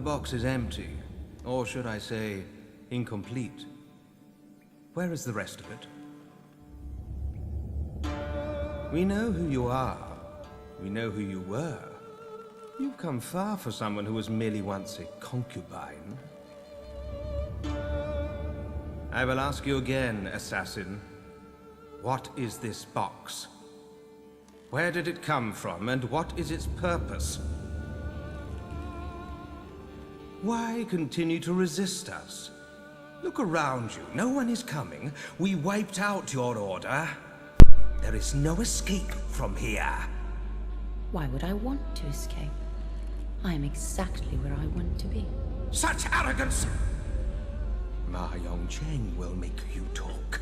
The box is empty, or should I say, incomplete. Where is the rest of it? We know who you are. We know who you were. You've come far for someone who was merely once a concubine. I will ask you again, assassin. What is this box? Where did it come from, and what is its purpose? Why continue to resist us? Look around you. No one is coming. We wiped out your order. There is no escape from here. Why would I want to escape? I am exactly where I want to be. Such arrogance! Ma Yongcheng will make you talk.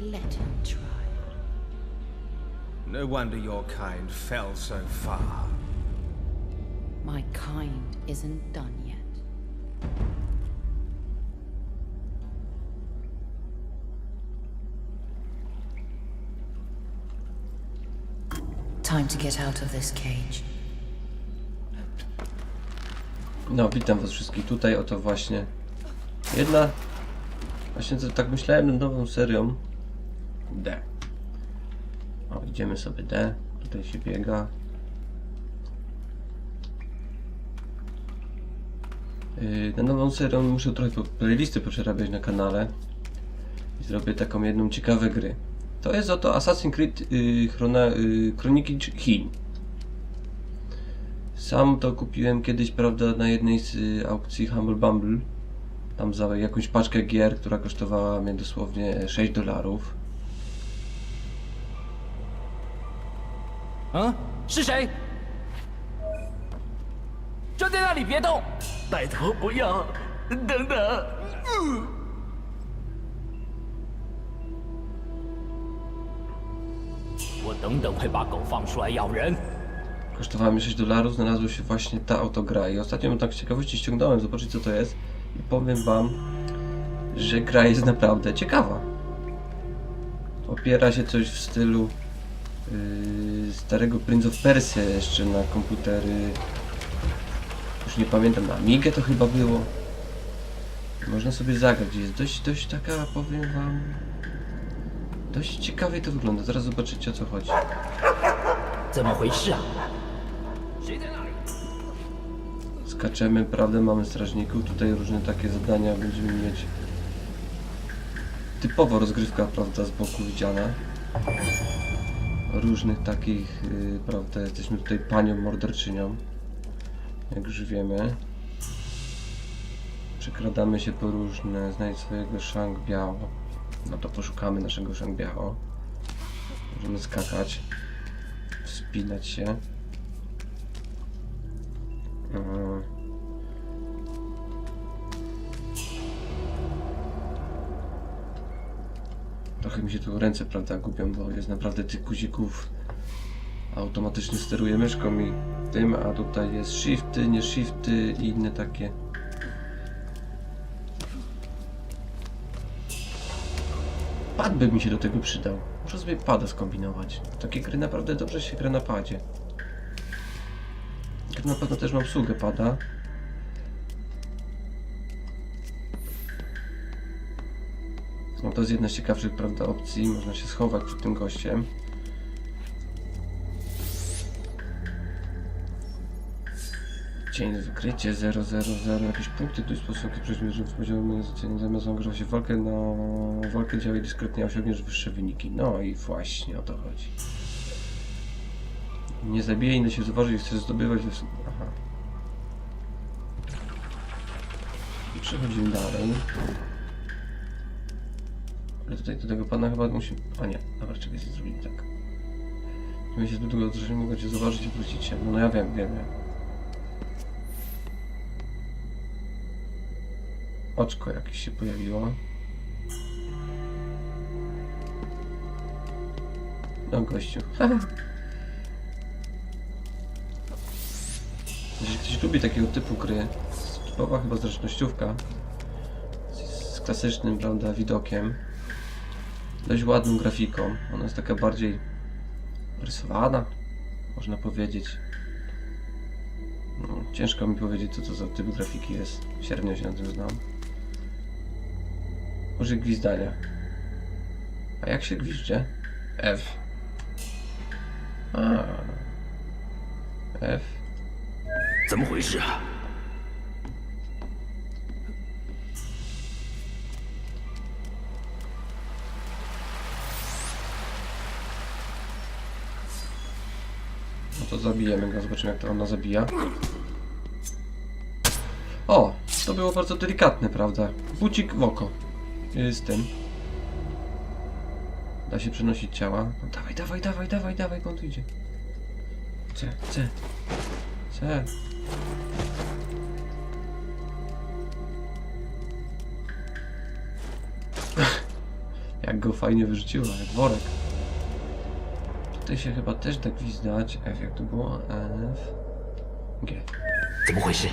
Let him try. No wonder your kind fell so far. My kind isn't done yet. Time to get out of this cage. No, witam was wszystkich tutaj, oto właśnie jedna, właśnie to tak myślałem nową serią D. O, idziemy sobie D, tutaj się biega. Y, na nową serię muszę trochę playlisty przerabiać na kanale i zrobię taką jedną ciekawe gry. To jest oto Assassin's Creed y, chrona, y, Kroniki Chin. Sam to kupiłem kiedyś, prawda, na jednej z y, aukcji Humble Bumble. Tam za jakąś paczkę gier, która kosztowała mnie dosłownie 6 dolarów. A? Huh? 站在那里别动！带头不要，等等，我等等会把狗放出来咬人。 Kosztowała mnie 6 dolarów, znalazła się właśnie ta autogra i ostatnio ją tak z ciekawości ściągnąłem, zobaczyć co to jest i powiem wam, że gra jest naprawdę ciekawa. Opiera się coś w stylu yy, starego Prince of Persia jeszcze na komputery, już nie pamiętam, na Amigę to chyba było. Można sobie zagrać, jest dość, dość taka, powiem wam, dość ciekawie to wygląda, zaraz zobaczycie o co chodzi. 怎么回事啊？谁在那里？ Skaczemy, prawda, mamy strażników, tutaj różne takie zadania będziemy mieć. Typowo rozgrywka, prawda, z boku widziana. Różnych takich, yy, prawda, jesteśmy tutaj panią morderczynią, jak już wiemy. Przekradamy się po różne, znajdź swojego Shang Biao. No to poszukamy naszego Shang Biao. Możemy skakać, wspinać się. Trochę mi się tu ręce, prawda, gubią, bo jest naprawdę tych guzików automatycznie steruję myszką i tym, a tutaj jest shifty, nie shifty i inne takie. Pad by mi się do tego przydał. Muszę sobie pada skombinować. Takie gry naprawdę dobrze się gra na padzie. Tak na pewno też mam obsługę pada. No to jest jedna z ciekawszych, prawda, opcji. Można się schować przed tym gościem. Cień wykrycie 000, jakieś punkty tu sposób przejdźmy, że poziomie zamiast angażować się w walkę, na walkę działaj dyskretnie, osiągniesz wyższe wyniki. No i właśnie o to chodzi. Nie zabijaj, ile się zauważy chcesz zdobywać. Aha. I przechodzimy dalej. Ale tutaj do tego pana chyba musi... A nie, dobra, czekaj, zrobimy tak. My się długo że nie mogę cię zauważyć i wrócić się. No, no ja wiem, wiem, wiem. Oczko jakieś się pojawiło. No gościu. Jeżeli ktoś lubi takiego typu gry, typowa chyba zręcznościówka z, z klasycznym, prawda, widokiem, dość ładną grafiką. Ona jest taka bardziej rysowana, można powiedzieć. No, ciężko mi powiedzieć, co to za typ grafiki jest. Średnio się na tym znam. Użyj gwizdania. A jak się gwizdże? F. A. F. No to zabijemy go, zobaczymy jak to ona zabija. O! To było bardzo delikatne, prawda? Bucik w oko Z tym. Da się przenosić ciała. No, dawaj, dawaj, dawaj, dawaj, dawaj, on tu idzie. C, C. C. jak go fajnie wyrzuciła, jak worek. Tutaj się chyba też da gwizdać. F jak to było? F. G. 怎么回事？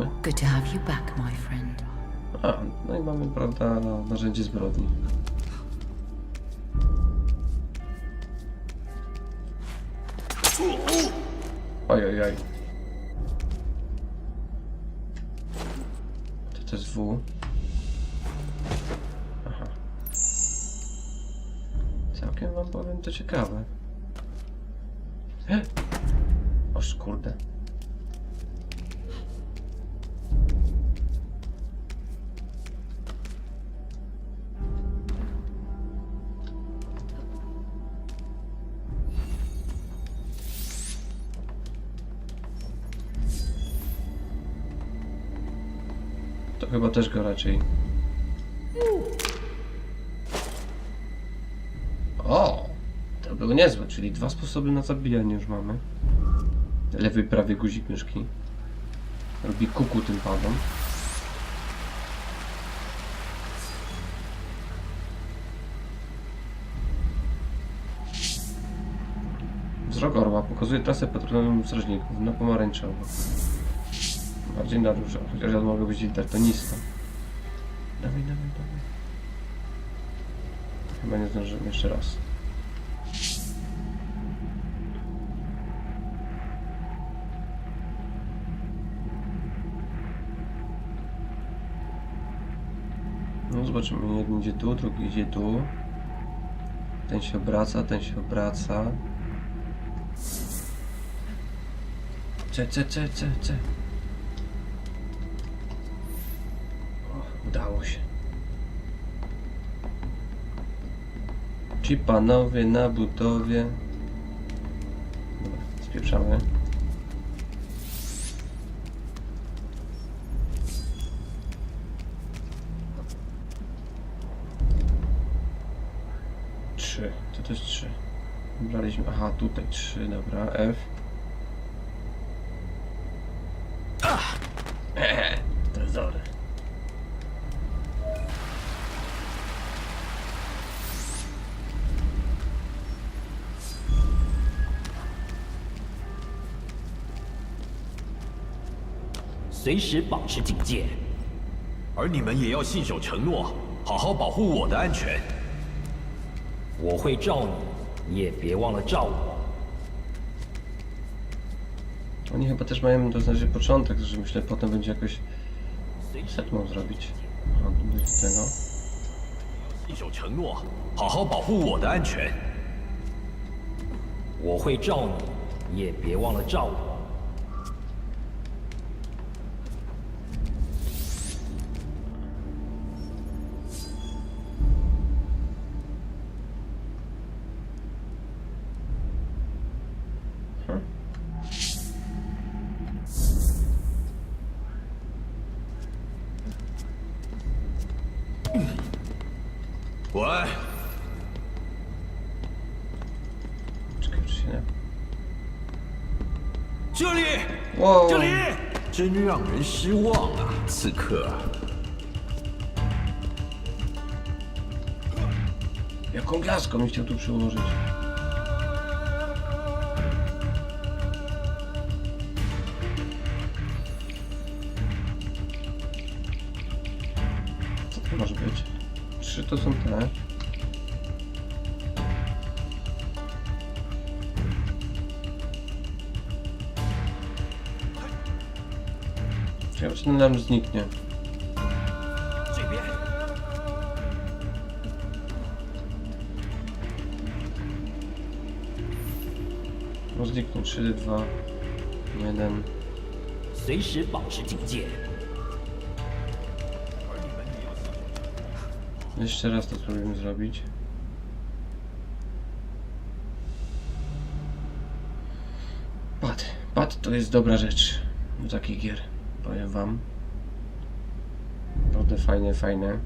mamy? Good to have you back, my friend. A, no i mamy, prawda, narzędzie zbrodni. Oj, oj, oj. To jest W. Aha. Całkiem wam powiem to ciekawe. Oż kurde. To chyba też go raczej. O! To było niezłe, czyli dwa sposoby na zabijanie już mamy. Lewy prawy guzik myszki. Robi kuku tym padom. Wzrok orła pokazuje trasę patrolową strażników na pomarańczowo. Bardziej na różowo, chociaż ja mogę być daltonista. Dawaj, dawaj, dawaj. Chyba nie zdążymy jeszcze raz. No zobaczymy, jeden idzie tu, drugi idzie tu. Ten się obraca, ten się obraca. C, C, C, C, C. Ci panowie na budowie. Dobra. Trzy. To jest trzy? Braliśmy. Aha, tutaj trzy, dobra. F. 随时保持警戒，而你们也要信守承诺，好好保护我的安全。我会罩你，你也别忘了罩我。 Oni chyba też mają to znaczy początek, że myślę potem będzie jakoś setmą zrobić. Aha, do tego. 信守承诺，好好保护我的安全。我会罩你，你也别忘了罩我。 真让人失望啊，刺客。 Jaką gwiazdką mi chciał tu przyłożyć? Ciekawe, czy ten nam zniknie. 这边。 No zniknie. 3, 2, 1. 随时保持警戒。 Jeszcze raz to spróbujemy zrobić. Pad. Pad to jest dobra rzecz do takich gier. Powiem wam. Naprawdę fajne, fajne.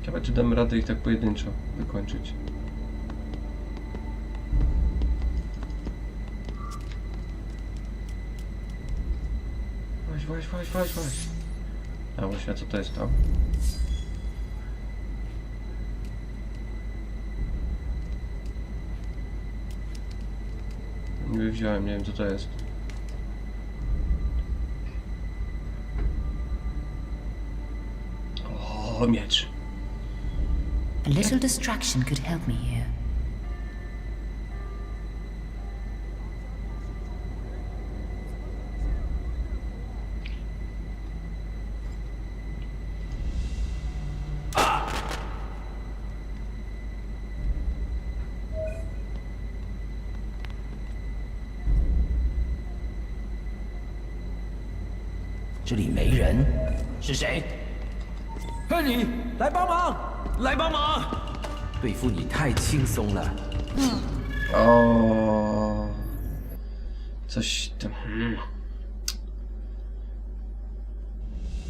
Ciekawe, czy damy radę ich tak pojedynczo wykończyć. Właśnie, właśnie. A właśnie, a co to jest to? Nie wziąłem, nie wiem co to jest. O, miecz. A little distraction could help me here. “嘿，你来帮忙，来帮忙！对付你太轻松了。 O, coś tam. hmm.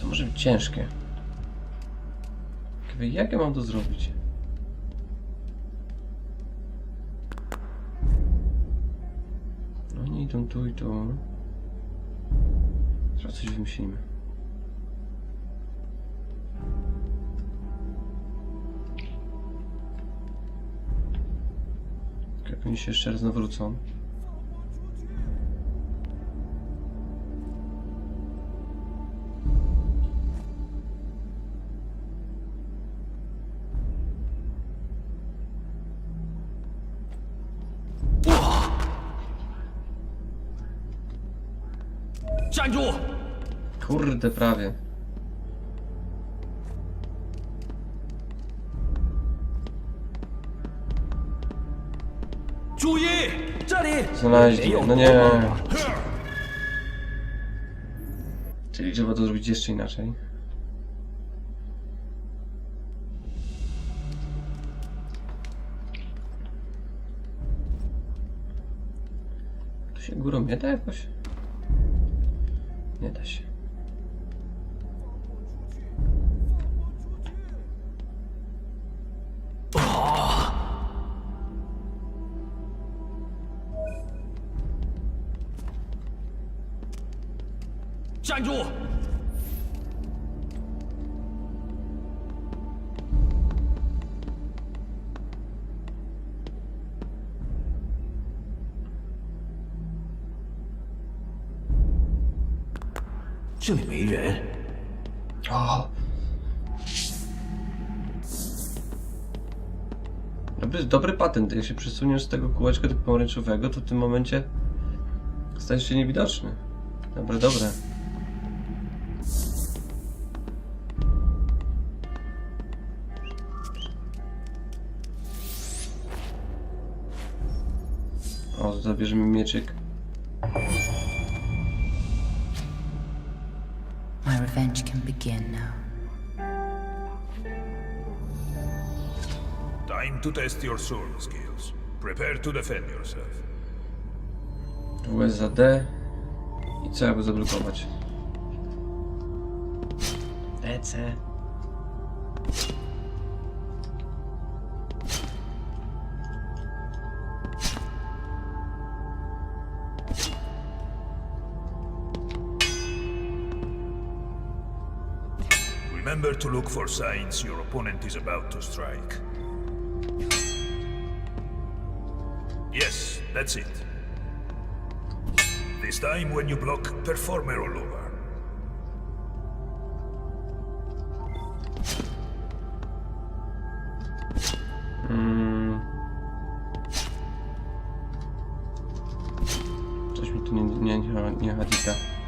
To może być ciężkie. Ciekawe, Jak ja mam to zrobić? No oni idą tu i tu. Teraz coś wymyślimy. Jak oni się jeszcze raz nawrócą. “站住！Kurde, prawie. Znaleźli, no nie. Czyli trzeba to zrobić jeszcze inaczej. Tu się górą nie da jakoś? Nie da się. 站住！”这里没人， O! Dobry, dobry patent. Jak się przesuniesz z tego kółeczka do pomarańczowego, to w tym momencie stajesz się niewidoczny. Dobre, dobre. O, zabierzemy mieczyk. My revenge can begin now. Time to test your sword skills. Prepare to defend yourself. WSAD i co jakby zablokować? EC. Remember to look for signs your opponent is about to strike. Yes, that's it. This time, when you block, perform a rollover. Hmm. Coś mi tu nie, nie, nie, nie.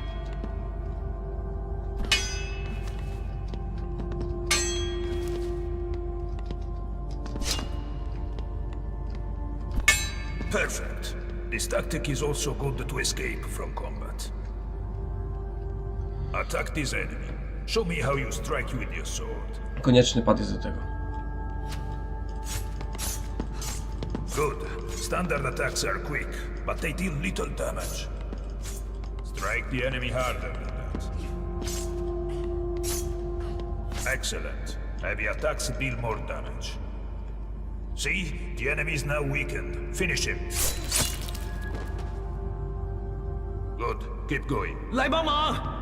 Tactic is also good to escape from combat. Attack this enemy. Show me how you strike with your sword. Konieczny pad jest do tego. Good. Standard attacks are quick, but they deal little damage. Strike the enemy harder than that. Excellent. Heavy attacks deal more damage. See? The enemy is now weakened. Finish him. 来帮忙！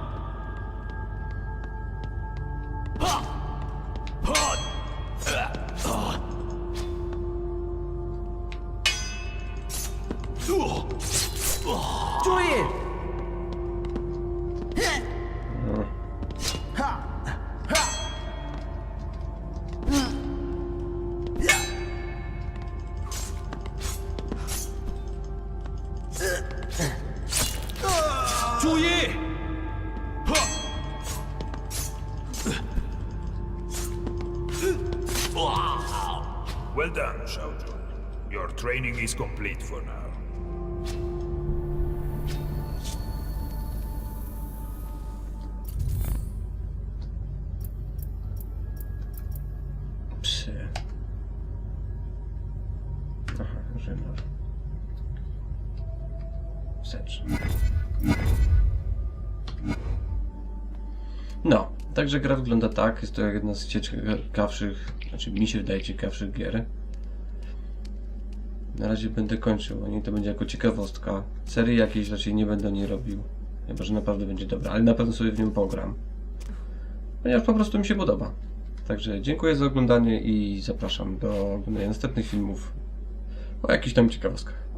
Complete for now. Psy. Aha, Rzymor. Wstecz. No, także gra wygląda tak. Jest to jedna z ciekawszych, znaczy mi się wydaje ciekawszych gier. Na razie będę kończył, a nie to będzie jako ciekawostka. Serii jakiejś raczej nie będę nie robił. Chyba, że naprawdę będzie dobra, ale na pewno sobie w nią pogram. Ponieważ po prostu mi się podoba. Także dziękuję za oglądanie i zapraszam do oglądania następnych filmów o jakichś tam ciekawostkach.